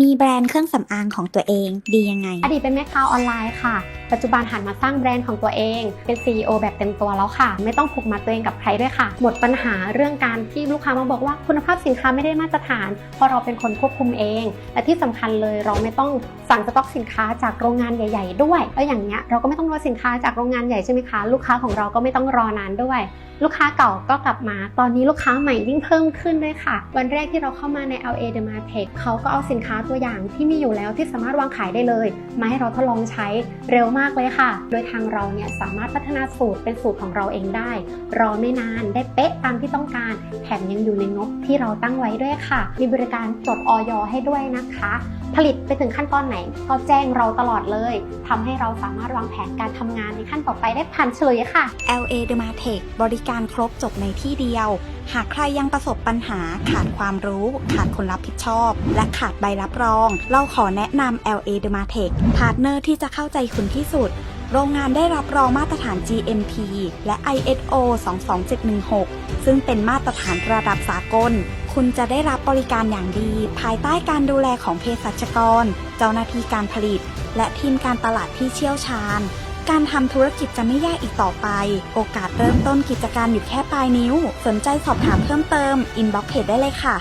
มีแบรนด์เครื่องสำอางของตัวเองดียังไง อดีตเป็นแม่ค้าออนไลน์ค่ะ ปัจจุบันหันมาสร้างแบรนด์ของตัวเอง เป็น CEO แบบเต็มตัวแล้วค่ะ ไม่ต้องผูกมัดตัวเองกับใครด้วยค่ะ หมดปัญหาเรื่องการที่ลูกค้ามาบอกว่าคุณภาพสินค้าไม่ได้มาตรฐาน เพราะเราเป็นคนควบคุมเอง และที่สำคัญเลยเราไม่ต้องสั่งสต็อกสินค้าจากโรงงานใหญ่ ๆ ด้วย แล้วอย่างเนี้ยเราก็ไม่ต้องรอสินค้าจากโรงงานใหญ่ใช่ไหมคะ ลูกค้าของเราก็ไม่ต้องรอนานด้วย ลูกค้าเก่าก็กลับมา ตอนนี้ลูกค้าใหม่ยิ่งเพิ่มขึ้นด้วยค่ะ วันแรกที่เราเข้ามาใน LA The Market เขาก็เอาสินค้าตัวอย่างที่มีอยู่แล้วที่สามารถวางขายได้เลย มาให้เราทดลองใช้เร็วมากเลยค่ะ โดยทางเราเนี่ยสามารถพัฒนาสูตรเป็นสูตรของเราเองได้ รอไม่นานได้เป๊ะตามที่ต้องการ แถมยังอยู่ในงบที่เราตั้งไว้ด้วยค่ะ มีบริการจดออยให้ด้วยนะคะ ผลิตไปถึงขั้นตอนไหน ก็แจ้งเราตลอดเลยทำให้เราสามารถวางแผนการทำงานในขั้นต่อไปได้ผ่านเฉลยค่ะ LA Dermatech บริการครบจบในที่เดียว หากใครยังประสบปัญหาขาดความรู้ ขาดคนรับผิดชอบ และขาดใบรับรอง เราขอแนะนำ LA Dermatech พาร์ทเนอร์ที่จะเข้าใจคุณที่สุด โรงงานได้รับรองมาตรฐาน GMP และ ISO 22716 ซึ่งเป็นมาตรฐานระดับสากล คุณจะได้รับบริการอย่างดี ภายใต้การดูแลของเภสัชกร เจ้าหน้าที่การผลิต และทีมการตลาดที่เชี่ยวชาญ การทำธุรกิจจะไม่ยากอีกต่อไป โอกาสเริ่มต้นกิจการอยู่แค่ปลายนิ้ว สนใจสอบถามเพิ่มเติม อินบ็อกเพจได้เลยค่ะ